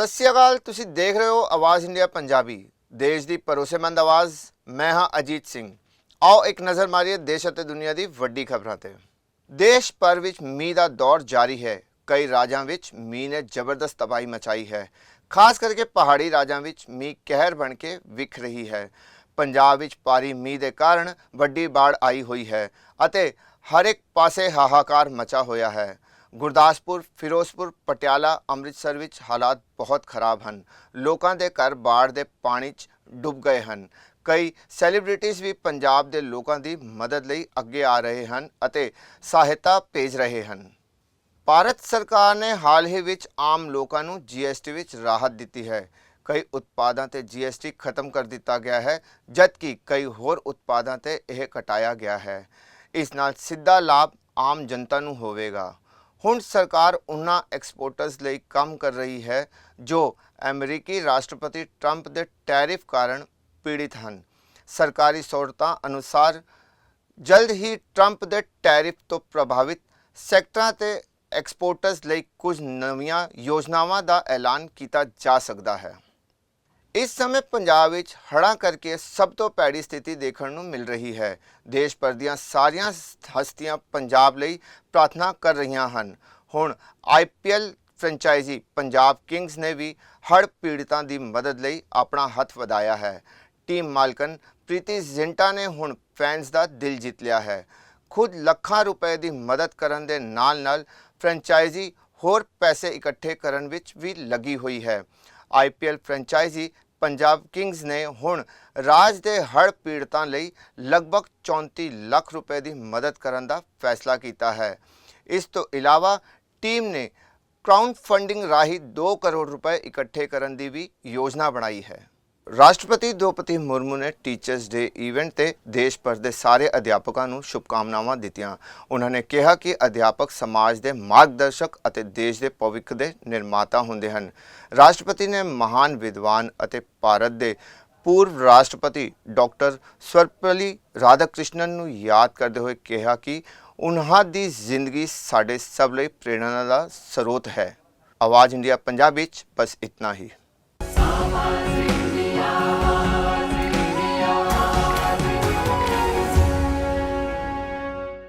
ਸਤਿ ਸ਼੍ਰੀ ਅਕਾਲ, ਤੁਸੀਂ ਦੇਖ ਰਹੇ ਹੋ ਆਵਾਜ਼ ਇੰਡੀਆ ਪੰਜਾਬੀ, ਦੇਸ਼ ਦੀ ਭਰੋਸੇਮੰਦ ਆਵਾਜ਼, ਮੈਂ ਹਾਂ ਅਜੀਤ ਸਿੰਘ। ਆਓ ਇੱਕ ਨਜ਼ਰ ਮਾਰੀਏ ਦੇਸ਼ ਅਤੇ ਦੁਨੀਆ ਦੀ ਵੱਡੀ ਖਬਰਾਂ ਤੇ। ਦੇਸ਼ ਭਰ ਵਿੱਚ ਮੀਂਹ ਦਾ ਦੌਰ ਜਾਰੀ ਹੈ। ਕਈ ਰਾਜਾਂ ਵਿੱਚ ਮੀਂਹ ਨੇ ਜ਼ਬਰਦਸਤ ਤਬਾਹੀ ਮਚਾਈ ਹੈ। ਖਾਸ ਕਰਕੇ ਪਹਾੜੀ ਰਾਜਾਂ ਵਿੱਚ ਮੀਂਹ ਕਹਿਰ ਬਣ ਕੇ ਵਿਖ ਰਹੀ ਹੈ। ਪੰਜਾਬ ਵਿੱਚ ਭਾਰੀ ਮੀਂਹ ਦੇ ਕਾਰਨ ਵੱਡੀ ਬਾੜ ਆਈ ਹੋਈ ਹੈ ਅਤੇ ਹਰ ਇੱਕ ਪਾਸੇ ਹਾਹਾਕਾਰ ਮਚਾ ਹੋਇਆ ਹੈ। ਗੁਰਦਾਸਪੁਰ, ਫਿਰੋਜ਼ਪੁਰ, ਪਟਿਆਲਾ, ਅੰਮ੍ਰਿਤਸਰ ਵਿੱਚ ਹਾਲਾਤ ਬਹੁਤ ਖਰਾਬ ਹਨ। ਲੋਕਾਂ ਦੇ ਘਰ ਬਾੜ ਦੇ ਪਾਣੀ 'ਚ ਡੁੱਬ ਗਏ ਹਨ। ਕਈ ਸੈਲੀਬ੍ਰਿਟੀਜ਼ ਵੀ ਪੰਜਾਬ ਦੇ ਲੋਕਾਂ ਦੀ ਮਦਦ ਲਈ ਅੱਗੇ ਆ ਰਹੇ ਹਨ ਅਤੇ ਸਹਾਇਤਾ ਭੇਜ ਰਹੇ ਹਨ। ਭਾਰਤ ਸਰਕਾਰ ਨੇ ਹਾਲ ਹੀ ਵਿੱਚ ਆਮ ਲੋਕਾਂ ਨੂੰ ਜੀਐਸਟੀ ਵਿੱਚ ਰਾਹਤ ਦਿੱਤੀ ਹੈ। ਕਈ ਉਤਪਾਦਾਂ ਤੇ ਜੀਐਸਟੀ ਖਤਮ ਕਰ ਦਿੱਤਾ ਗਿਆ ਹੈ, ਜਦਕਿ ਕਈ ਹੋਰ ਉਤਪਾਦਾਂ ਤੇ ਇਹ ਘਟਾਇਆ ਗਿਆ ਹੈ। ਇਸ ਨਾਲ ਸਿੱਧਾ ਲਾਭ ਆਮ ਜਨਤਾ ਨੂੰ ਹੋਵੇਗਾ। ਹੁਣ ਸਰਕਾਰ ਉਹਨਾਂ ਐਕਸਪੋਰਟਰਸ ਲਈ ਕੰਮ ਕਰ ਰਹੀ ਹੈ ਜੋ ਅਮਰੀਕੀ ਰਾਸ਼ਟਰਪਤੀ ਟਰੰਪ ਦੇ ਟੈਰਿਫ ਕਾਰਨ ਪੀੜਿਤ ਹਨ ਸਰਕਾਰੀ ਸੂਤਰਾਂ ਅਨੁਸਾਰ ਜਲਦ ਹੀ ਟਰੰਪ ਦੇ ਟੈਰਿਫ ਤੋਂ ਪ੍ਰਭਾਵਿਤ ਸੈਕਟਰਾਂ ਤੇ ਐਕਸਪੋਰਟਰਸ ਲਈ ਕੁਝ ਨਵੀਆਂ ਯੋਜਨਾਵਾਂ ਦਾ ਐਲਾਨ ਕੀਤਾ ਜਾ ਸਕਦਾ ਹੈ ਇਸ ਸਮੇਂ ਪੰਜਾਬ ਵਿੱਚ ਹੜ੍ਹਾਂ ਕਰਕੇ ਸਭ ਤੋਂ ਭੈੜੀ ਸਥਿਤੀ ਦੇਖਣ ਨੂੰ ਮਿਲ ਰਹੀ ਹੈ। ਦੇਸ਼ ਭਰ ਦੀਆਂ ਸਾਰੀਆਂ ਹਸਤੀਆਂ ਪੰਜਾਬ ਲਈ ਪ੍ਰਾਰਥਨਾ ਕਰ ਰਹੀਆਂ ਹਨ। ਹੁਣ ਆਈਪੀਐਲ ਫਰੈਂਚਾਈਜ਼ੀ ਪੰਜਾਬ ਕਿੰਗਸ ਨੇ ਵੀ ਹੜ੍ਹ ਪੀੜਤਾਂ ਦੀ ਮਦਦ ਲਈ ਆਪਣਾ ਹੱਥ ਵਧਾਇਆ ਹੈ। ਟੀਮ ਮਾਲਕਨ ਪ੍ਰੀਤੀ ਜ਼ਿੰਟਾ ਨੇ ਹੁਣ ਫੈਨਸ ਦਾ ਦਿਲ ਜਿੱਤ ਲਿਆ ਹੈ। ਖੁਦ ਲੱਖਾਂ ਰੁਪਏ ਦੀ ਮਦਦ ਕਰਨ ਦੇ ਨਾਲ-ਨਾਲ ਫਰੈਂਚਾਈਜ਼ੀ ਹੋਰ ਪੈਸੇ ਇਕੱਠੇ ਕਰਨ ਵਿੱਚ ਵੀ ਲੱਗੀ ਹੋਈ ਹੈ। ਆਈਪੀਐਲ ਫਰੈਂਚਾਈਜ਼ੀ ਪੰਜਾਬ ਕਿੰਗਜ਼ ਨੇ ਹੁਣ ਰਾਜ ਦੇ ਹੜ੍ਹ ਪੀੜਤਾਂ ਲਈ ਲਗਭਗ 34 ਲੱਖ ਰੁਪਏ ਦੀ ਮਦਦ ਕਰਨ ਦਾ ਫੈਸਲਾ ਕੀਤਾ ਹੈ। ਇਸ ਤੋਂ ਇਲਾਵਾ ਟੀਮ ਨੇ ਕਰਾਊਡ ਫੰਡਿੰਗ ਰਾਹੀਂ 2 ਕਰੋੜ ਰੁਪਏ ਇਕੱਠੇ ਕਰਨ ਦੀ ਵੀ ਯੋਜਨਾ ਬਣਾਈ ਹੈ। ਰਾਸ਼ਟਰਪਤੀ ਦ੍ਰੋਪਦੀ ਮੁਰਮੂ ਨੇ ਟੀਚਰਸ ਡੇ ਇਵੈਂਟ ਤੇ ਦੇਸ਼ ਭਰ ਦੇ ਸਾਰੇ ਅਧਿਆਪਕਾਂ ਨੂੰ ਸ਼ੁਭਕਾਮਨਾਵਾਂ ਦਿੱਤੀਆਂ। ਉਹਨਾਂ ਨੇ ਕਿਹਾ ਕਿ ਅਧਿਆਪਕ ਸਮਾਜ ਦੇ ਮਾਰਗਦਰਸ਼ਕ ਅਤੇ ਦੇਸ਼ ਦੇ ਭਵਿੱਖ ਦੇ ਨਿਰਮਾਤਾ ਹੁੰਦੇ ਹਨ। ਰਾਸ਼ਟਰਪਤੀ ਨੇ ਮਹਾਨ ਵਿਦਵਾਨ ਅਤੇ ਭਾਰਤ ਦੇ ਪੂਰਵ ਰਾਸ਼ਟਰਪਤੀ ਡਾਕਟਰ ਸਰਪਲੀ ਰਾਧਾਕ੍ਰਿਸ਼ਨਨ ਨੂੰ ਯਾਦ ਕਰਦੇ ਹੋਏ ਕਿਹਾ ਕਿ ਉਹਨਾਂ ਦੀ ਜ਼ਿੰਦਗੀ ਸਾਡੇ ਸਭ ਲਈ ਪ੍ਰੇਰਣਾ ਦਾ ਸਰੋਤ ਹੈ। ਆਵਾਜ਼ ਇੰਡੀਆ, ਪੰਜਾਬੀ ਵਿੱਚ, ਬਸ ਇਤਨਾ ਹੀ।